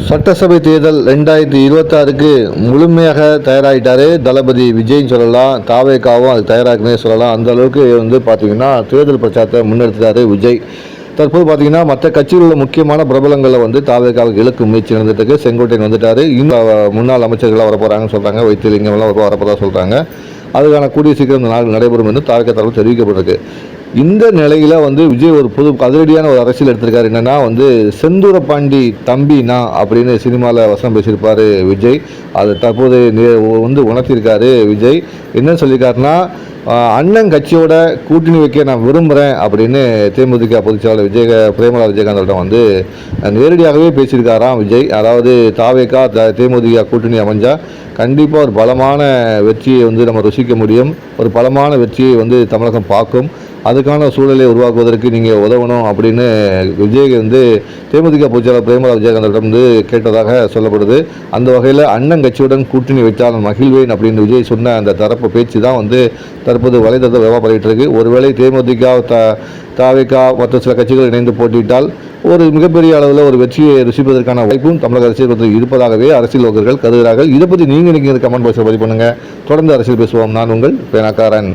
சட்டசபை தேர்தல் ரெண்டாயிரத்தி இருபத்தாறுக்கு முழுமையாக தயாராகிட்டாரு தளபதி விஜய்னு சொல்லலாம் தாவேக்காவும் அது தயாராகுனே சொல்லலாம். அந்த அளவுக்கு வந்து பார்த்தீங்கன்னா தேர்தல் பிரச்சாரத்தை முன்னெடுத்துட்டாரு விஜய். தற்போது பார்த்தீங்கன்னா மற்ற கட்சியில் உள்ள முக்கியமான பிரபலங்களை வந்து தாவேக்காவுக்கு இலக்கு முயற்சி நடந்துட்டு செங்கோட்டையன் வந்துட்டாரு. இன்னும் முன்னாள் அமைச்சர்களாக வர போகிறாங்கன்னு சொல்கிறாங்க வைத்தியலிங்கம்லாம் வர சொல்கிறாங்க அதுக்கான கூடிய சீக்கிரம் நாள் நடைபெறும் என்று தாவேக்கா தரவு தெரிவிக்கப்பட்டிருக்கு. இந்த நிலையில் வந்து விஜய் ஒரு புது அதிரடியான ஒரு அரசியல் எடுத்திருக்காரு. என்னன்னா வந்து செந்தூர பாண்டி தம்பினா அப்படின்னு சினிமாவில் வசனம் பேசியிருப்பாரு விஜய். அது தற்போது வந்து உணர்த்தியிருக்காரு விஜய். என்னன்னு சொல்லியிருக்காருன்னா அண்ணன் கட்சியோட கூட்டணி வைக்க நான் விரும்புகிறேன் அப்படின்னு தேமுதிக பொதுச்செயலாளர் விஜய பிரேமலா விஜயகாந்தோட வந்து நேரடியாகவே பேசியிருக்காராம் விஜய். அதாவது தாவேக்கா த தேமுதிக கூட்டணி அமைஞ்சால் கண்டிப்பாக ஒரு பலமான வெற்றியை வந்து நம்ம ருசிக்க முடியும். ஒரு பலமான வெற்றியை வந்து தமிழகம் பார்க்கும். அதுக்கான சூழலை உருவாக்குவதற்கு நீங்கள் உதவணும் அப்படின்னு விஜய் வந்து தேமுதிக பொதுச்செயலாளர் பிரேமலா விஜயகாந்திடம் வந்து கேட்டதாக சொல்லப்படுது. அந்த வகையில் அண்ணன் கட்சியுடன் கூட்டணி வைத்தால் மகிழ்வேன் அப்படின்னு விஜய் சொன்ன அந்த தரப்பு பேச்சு தான் வந்து தற்போது வலைதளத்தில் விவகாரம் இருக்கு. ஒருவேளை தேமுதிக த தாவேக்கா மற்ற சில கட்சிகள் இணைந்து போட்டியிட்டால் ஒரு மிகப்பெரிய அளவில் ஒரு வெற்றியை ருசிப்பதற்கான வாய்ப்பும் தமிழக அரசியல் இருப்பதாகவே அரசியல் வகுர்கள் கருதுகிறார்கள். இதை பற்றி நீங்கள் நீங்கள் கமெண்ட் பாக்ஸில் பதிவு பண்ணுங்கள் தொடர்ந்து அரசியல் பேசுவோம். நான் உங்கள் பேனாக்காரன்.